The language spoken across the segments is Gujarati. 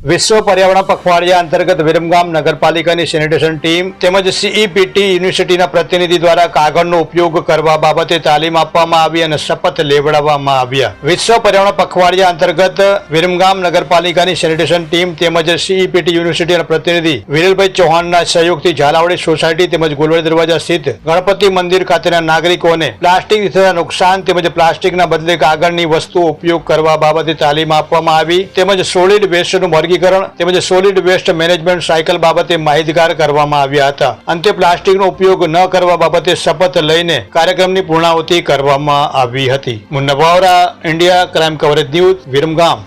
વિશ્વ પર્યાવરણ પખવાડિયા અંતર્ગત વિરમગામ નગરપાલિકાની સેનિટેશન ટીમ તેમજ સીઈપીટી યુનિવર્સિટીના પ્રતિનિધિ દ્વારા કાગળનો ઉપયોગ કરવા બાબતે તાલીમ આપવામાં આવી અને શપથ લેવડાવવામાં આવ્યા. વિશ્વ પર્યાવરણ પખવાડિયા અંતર્ગત વિરમગામ નગરપાલિકાની સેનિટેશન ટીમ તેમજ સીઈપીટી યુનિવર્સિટીના પ્રતિનિધિ વિરલભાઈ ચૌહાણના સહયોગથી ઝાલાવાડી સોસાયટી તેમજ ગોલવાડી દરવાજા સ્થિત ગણપતિ મંદિર ખાતેના નાગરિકોને પ્લાસ્ટિક થતા નુકસાન તેમજ પ્લાસ્ટિકના બદલે કાગળની વસ્તુઓ ઉપયોગ કરવા બાબતે તાલીમ આપવામાં આવી તેમજ સોલિડ વેસ્ટનું વર્ગીકરણ તેમજ સોલિડ વેસ્ટ મેનેજમેન્ટ સાયકલ બાબતે માહિતગાર કરવામાં આવ્યા હતા. અંતે પ્લાસ્ટિકનો ઉપયોગ ન કરવા બાબતે શપથ લઈને કાર્યક્રમની પૂર્ણાહુતિ કરવામાં આવી હતી. Munna Bhavra India crime coverage news Viramgam.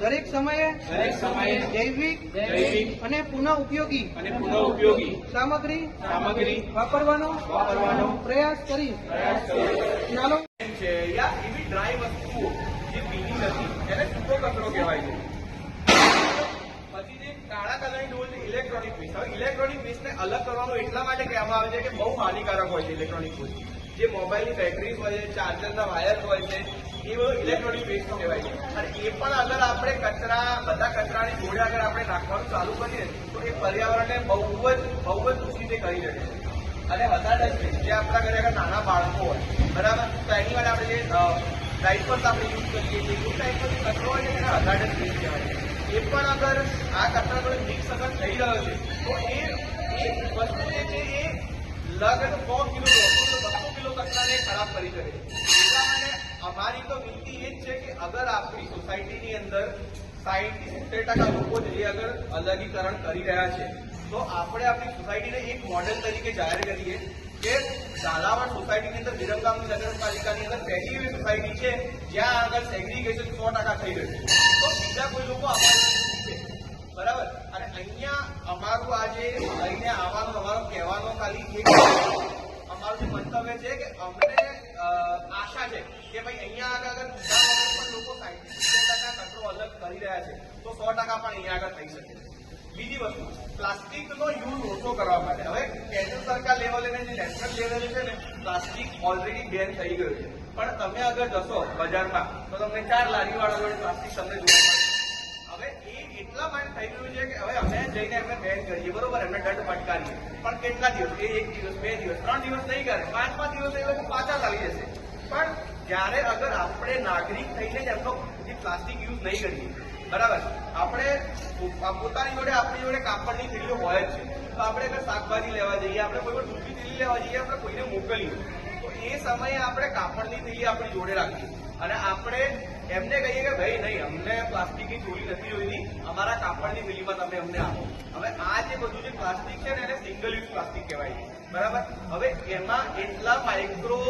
દરેક સમયે દરેક સમયે જૈવિક જૈવિક અને પુનઃ ઉપયોગી અને પુનઃ ઉપયોગી સામગ્રી સામગ્રી વાપરવાનો વાપરવાનો પ્રયાસ કરીશ. ચાલો. છે. યા ઇવી ડ્રાય વસ્તુઓ જે ભીની નથી એને સૂકો કચરો કહેવાય છે. પછી જે કાળા કલરની ડોલ છે ઇલેક્ટ્રોનિક વેસ્ટ હવે ઇલેક્ટ્રોનિક વેસ્ટને અલગ કરવાનું એટલા માટે કહેવામાં આવે છે કે બહુ હાનિકારક હોય છે ઇલેક્ટ્રોનિક વેસ્ટ જે મોબાઈલની બેટરીઝ હોય છે ચાર્જરના વાયર હોય છે, એ બધું ઇલેક્ટ્રોનિક વેસ્ટ કહેવાય છે. અને એ પણ અગર આપણે કચરા, બધા કચરાની જોડે અગર આપણે નાખવાનું ચાલુ કરીએ, તો એ પર્યાવરણને બહુ જ બહુ જ દૂષિત કરી શકે છે. અને હતા જે આપણા ઘરે નાના બાળકો હોય, બરાબર? તો એની માટે આપણે જે ડાયપર્સ આપણે યુઝ કરીએ છીએ. એ પર કચરો હોય છે અઘાડન થઈ કહેવાય એ પણ અગર આ કચરા જોડે મિક્સ અગર થઈ રહ્યો છે, તો એ વસ્તુ જે છે એ લગભગ સો કિલો દોઢસો બસો કિલો કચરાને ખરાબ કરી શકે છે. એટલા માટે અમારી તો વિનંતી એ જ છે કે અગર આપણી સોસાયટીની અંદર સાહીઠથી સિત્તેર ટકા લોકો જે અગર અલગીકરણ કરી રહ્યા છે તો આપણે આપણી સોસાયટીને એક મોડેલ તરીકે જાહેર કરીએ કે ઝાલાવાડ સોસાયટીની અંદર વિરમગામની નગરપાલિકાની અંદર પહેલી એવી સોસાયટી છે જ્યાં આગળ સેગ્રીગેશન સો ટકા થઈ છે. તો બીજા કોઈ લોકો આપણા છે બરાબર? અને અહીંયા અમારું આજે લઈને આવવાનું, અમારો કહેવાનો ખાલી એક અમારું જે મંતવ્ય છે કે અમને આશા છે કે ભાઈ અહીંયા આગળ આગળ પણ લોકો સાયન્ટિફિક કચરો અલગ કરી રહ્યા છે. તો સો ટકા પણ અહીંયા આગળ થઈ શકે. બીજી વસ્તુ, પ્લાસ્ટિકનો યુઝ ઓછો કરવા માટે. હવે કેન્દ્ર સરકાર લેવલે જે નેશનલ લેવલે છે ને, પ્લાસ્ટિક ઓલરેડી બેન થઈ ગયું છે. પણ તમે અગર જશો બજારમાં, તો તમને ચાર લારીવાળા જોડે પ્લાસ્ટિક તમને જોવા મળે. હવે એ એટલા માટે થઈ ગયું છે કે હવે અમે જઈને એમને બેન કરીએ. બરોબર, એમને દંડ ફટકારીએ. પણ કેટલા દિવસ? એ એક દિવસ, બે દિવસ, ત્રણ દિવસ નહીં કરે. પાંચ દિવસ એ લોકો પાછા લાવી જશે. પણ જ્યારે અગર આપણે નાગરિક થઈને જ એમનો પ્લાસ્ટિક યુઝ નહીં કરીએ બરાબર. આપણે પોતાની જોડે, આપણી જોડે કાપડની થેલીઓ હોય જ છે. તો આપણે અગર શાકભાજી લેવા જઈએ, આપણે કોઈ પણ દૂધની થેલી લેવા જઈએ, આપણે કોઈને મોકલીએ, તો એ સમયે આપણે કાપડની થેલી આપણી જોડે રાખીએ. અને આપણે એમને કહીએ કે, ભાઈ, નહીં, અમને પ્લાસ્ટિકની ચોરી નથી જોઈતી. અમારા કાપડની થેલીમાં તમે અમને આપો. હવે આ જે બધું જે પ્લાસ્ટિક છે ને, એને સિંગલ યુઝ પ્લાસ્ટિક કહેવાય છે. બરાબર? હવે એમાં એટલા માઇક્રો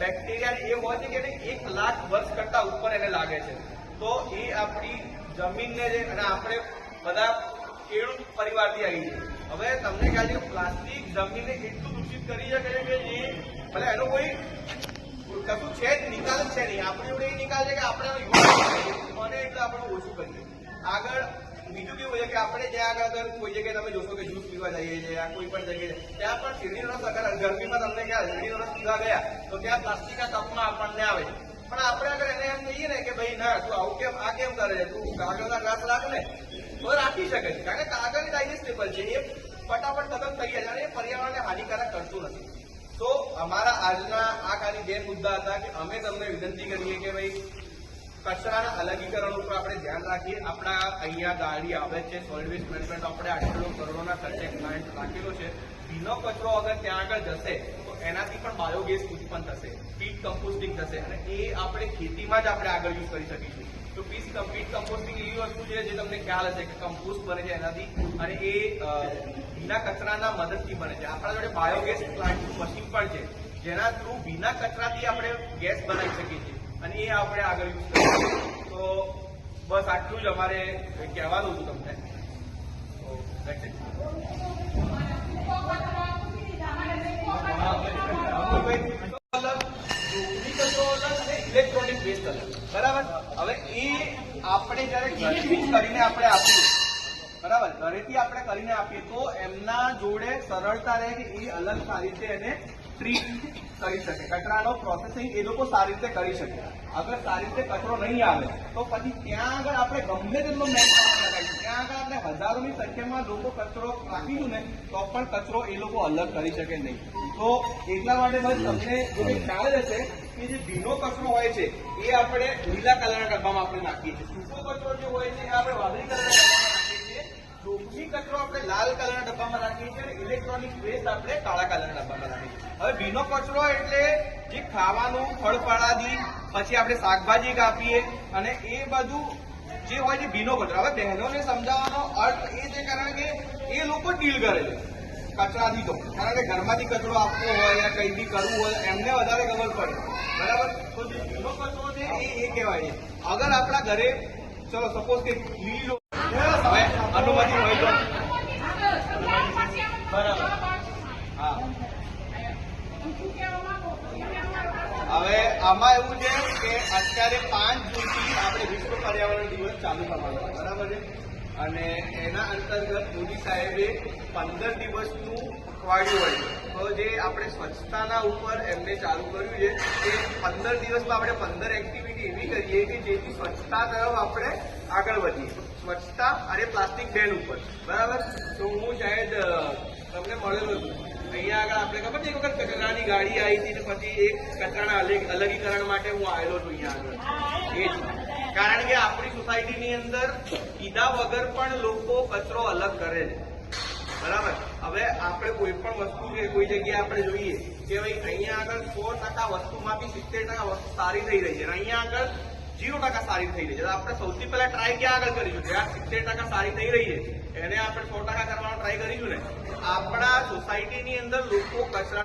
બેક્ટેરિયા એ હોય છે કે એક લાખ વર્ષ કરતા ઉપર એને લાગે છે. તો એ આપણી જમીનને જે અને આપણે બધા ખેડૂત પરિવારથી આવી છે. હવે તમને ખ્યાલ છે પ્લાસ્ટિક જમીનને એટલું દૂષિત કરી શકે છે કે જે ભલે એનો કોઈ કશું છે જ નિકાલ છે નહીં. આપણી જોડે એ નિકાલ છે કે આપણે બને એટલે આપણે ઓછું કરીએ. આગળ બીજું કેવું છે કે આપણે જ્યાં આગળ કોઈ જગ્યાએ તમે જોશો કે જ્યુસ પીવા જઈએ છીએ, યા કોઈ પણ જગ્યાએ ત્યાં પણ શેરડીનો રસ અગર ગરમીમાં તમને ક્યાં શેરડીનો રસ પીવા ગયા, તો ત્યાં પ્લાસ્ટિકના તપમાં આપણને આવે પણ આપણે આગળ એને એમ કહીએ ને કે ભાઈ, ના, તું આવું કેમ? આ કેમ કરે છે? તું કાગળના ગ્લાસ રાખ ને. તો રાખી શકે છે. કારણ કે કાગળ ડાયજેસ્ટેબલ છે, એ ફટાફટ ખતમ થઈ જાય અને એ પર્યાવરણને હાનિકારક કરતું નથી. તો અમારા આજના આ ખાલી બે મુદ્દા હતા કે અમે તમને વિનંતી કરીએ કે ભાઈ, કચરાના અલગીકરણ ઉપર આપણે ધ્યાન રાખીએ. આપણા અહીંયા ગાડી આવે છે સોલિડ વેસ્ટ મેનેજમેન્ટ આપણે આટલો કરોડોના ખર્ચે પ્લાન્ટ રાખેલો છે. ભીનો કચરો અગર ત્યાં આગળ જશે એનાથી પણ બાયોગેસ ઉત્પન્ન થશે પીટ કમ્પોસ્ટિંગ થશે અને એ આપણે ખેતીમાં જ આપણે આગળ યુઝ કરી શકીશું. તો પીસ પીટ કમ્પોસ્ટિંગ એવી વસ્તુ છે જે તમને ખ્યાલ હશે કે કમ્પોસ્ટ બને છે એનાથી અને એ ભીના કચરાના મદદથી બને છે. આપણા જોડે બાયોગેસ પ્લાન્ટનું મશીન પણ છે, જેના થ્રુ ભીના કચરાથી આપણે ગેસ બનાવી શકીએ છીએ અને એ આપણે આગળ યુઝ કરીએ તો બસ આટલું જ અમારે કહેવાનું હતું તમને. તો ઇલેક્ટ્રોનિક વેસ્ટ અલગ બરાબર? હવે એ આપણે જયારે કરીને આપણે આપીએ, બરાબર? ઘરેથી આપણે કરીને આપીએ, તો એમના જોડે સરળતા રહે કે એ અલગ સારી રીતે એને ટ્રીટ કરી શકે. કચરાનો પ્રોસેસિંગ એ લોકો સારી રીતે કરી શકે. અગર સારી રીતે કચરો નહીં આવે, તો પછી ત્યાં આગળ આપણે ગમે તેટલો મેન ત્યાં આગળ આપણે હજારોની સંખ્યામાં લોકો કચરો રાખીશું ને, તો પણ કચરો એ લોકો અલગ કરી શકે નહીં. તો એટલા માટે બસ તમને એ ખ્યાલ હશે કે જે ભીનો કચરો હોય છે, એ આપણે લીલા કલરના ડબ્બામાં આપણે નાખીએ છીએ. સૂકો કચરો જે હોય છે એ આપણે વાદળી કલરના ચોખ્ખી કચરો આપણે લાલ કલરના ડબ્બામાં રાખીએ છીએ અને ઇલેક્ટ્રોનિક વેસ્ટ આપણે કાળા કલરના ડબ્બામાં રાખીએ છીએ. હવે ભીનો કચરો એટલે જે ખાવાનું ફળ ફળાદી પછી આપણે શાકભાજી કાપીએ અને એ બધું જે હોય છે ભીનો કચરો. હવે બહેનોને સમજાવવાનો અર્થ એ છે કારણ કે એ લોકો ડીલ કરે છે કચરાથી તો. કારણ કે ઘરમાંથી કચરો આપવો હોય યા કંઈ બી કરવું હોય, એમને વધારે ખબર પડે. બરાબર? તો જે ભીનો કચરો છે એ એ કહેવાય છે. અગર આપણા ઘરે, ચલો સપોઝ કે લીલો અનુમતિ હોય તો? બરાબર. હા. હવે આમાં એવું છે કે અત્યારે પાંચ જૂનથી આપણે વિશ્વ પર્યાવરણ દિવસ ચાલુ કરવાનો બરાબર છે? અને એના અંતર્ગત મોદી સાહેબે પંદર દિવસનું અખવાડિયું હોય. તો જે આપણે સ્વચ્છતાના ઉપર એમને ચાલુ કર્યું છે એ પંદર દિવસમાં આપણે પંદર એક્ટિવિટી એવી કરીએ કે જેથી સ્વચ્છતા તરફ આપણે આગળ વધીએ. સ્વચ્છતા અને પ્લાસ્ટિક બેન ઉપર. બરાબર? તો હું શાયદ તમને મળેલો છું. અહીંયા આગળ આપણે ખબર છે, એક વખત કચરાની ગાડી આવી હતી ને પછી એક કચરાના અલગ અલગીકરણ માટે હું આવેલો છું અહીંયા આગળ. એ જ. કારણ કે આપણી સોસાયટીની અંદર કીધા વગર પણ લોકો કચરો અલગ કરે છે. બરાબર? હવે આપણે કોઈ પણ વસ્તુ કોઈ જગ્યાએ આપણે જોઈએ કે ભાઈ અહીંયા આગળ સો ટકા વસ્તુમાંથી સિત્તેર ટકા વસ્તુ સારી થઈ રહી છે અને અહીંયા આગળ જીરો ટકા સારી થઈ રહી છે. આપણે સૌથી પહેલા ટ્રાય ક્યાં આગળ કરીશું? કે આ સિત્તેર ટકા સારી થઈ રહી છે. એને આપણે સો ટકા કરવાનો ટ્રાય કરીશું ને? આપણા સોસાયટીની અંદર લોકો કચરા